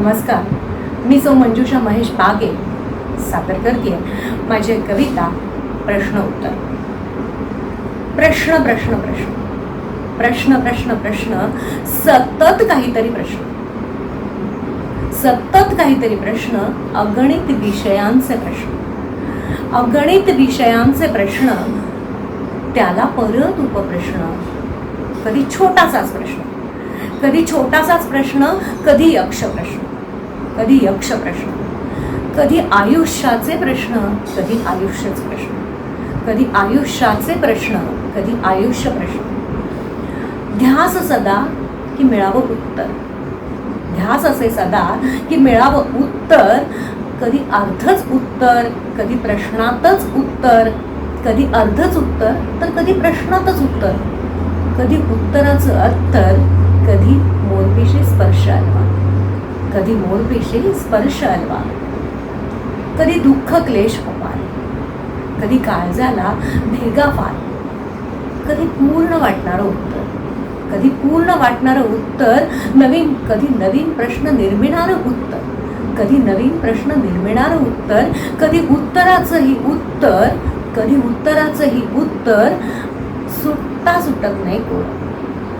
नमस्कार. मी सौ मंजुषा महेश बागे सादर करते माझी कविता प्रश्न उत्तर. प्रश्न प्रश्न प्रश्न. प्रश्न प्रश्न प्रश्न. सतत काहीतरी प्रश्न. सतत काहीतरी प्रश्न अगणित विषयांचे प्रश्न. अगणित विषयांचे प्रश्न त्याला परत उपप्रश्न. कधी छोटासाच प्रश्न. कधी छोटासाच प्रश्न कधी यक्ष प्रश्न. कधी यक्ष प्रश्न कधी आयुष्याचे प्रश्न कधी आयुष्यच प्रश्न कधी आयुष्याचे प्रश्न कधी आयुष्य प्रश्न. ध्यास सदा की मिळावं उत्तर. ध्यास असे सदा की मिळावं उत्तर कधी अर्धच उत्तर कधी प्रश्नातच उत्तर कधी अर्धच उत्तर तर कधी प्रश्नातच उत्तर कधी उत्तराचं अत्तर कधी मोरपिशी स्पर्श आला. कधी मोरपिशी स्पर्श अलवा. कधी दुःख क्लेश अपार कधी काळजाला भेगा फार कधी पूर्ण वाटणारं उत्तर. कधी पूर्ण वाटणारं उत्तर नवीन कधी नवीन प्रश्न निर्मिणारं उत्तर. कधी नवीन प्रश्न निर्मिणारं उत्तर कधी उत्तराचंही उत्तर कधी उत्तराचंही उत्तर सुटता सुटत नाही कोण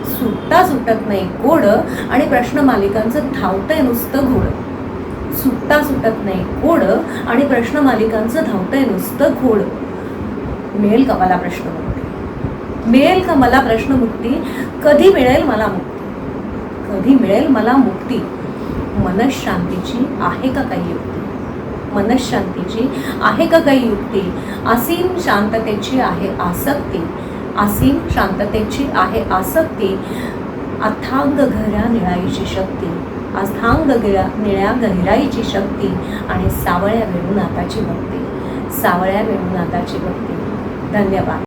सुटता सुटत नाही. गोड आणि प्रश्न मालिकांचं धावतंय नुसतं घोड. सुटता सुटत नाही. गोड आणि प्रश्न मालिकांचं धावतंय नुसतं घोड. मिळेल का मला प्रश्न मिळेल का मला प्रश्नमुक्ती कधी मिळेल मला मुक्ती? कधी मिळेल मला मुक्ती? मनशांतीची आहे का काही युक्ती? मनशांतीची आहे का काही युक्ती? असीम शांततेची आहे आसक्ती. असीम शांततेची आहे आसक्ती. अथांग घरा निळाईची शक्ती. अथांग गिळा निळ्या गहिराईची शक्ती आणि सावळ्या वेणुनाथाची भक्ती. सावळ्या वेणुनाथाची भक्ती. धन्यवाद.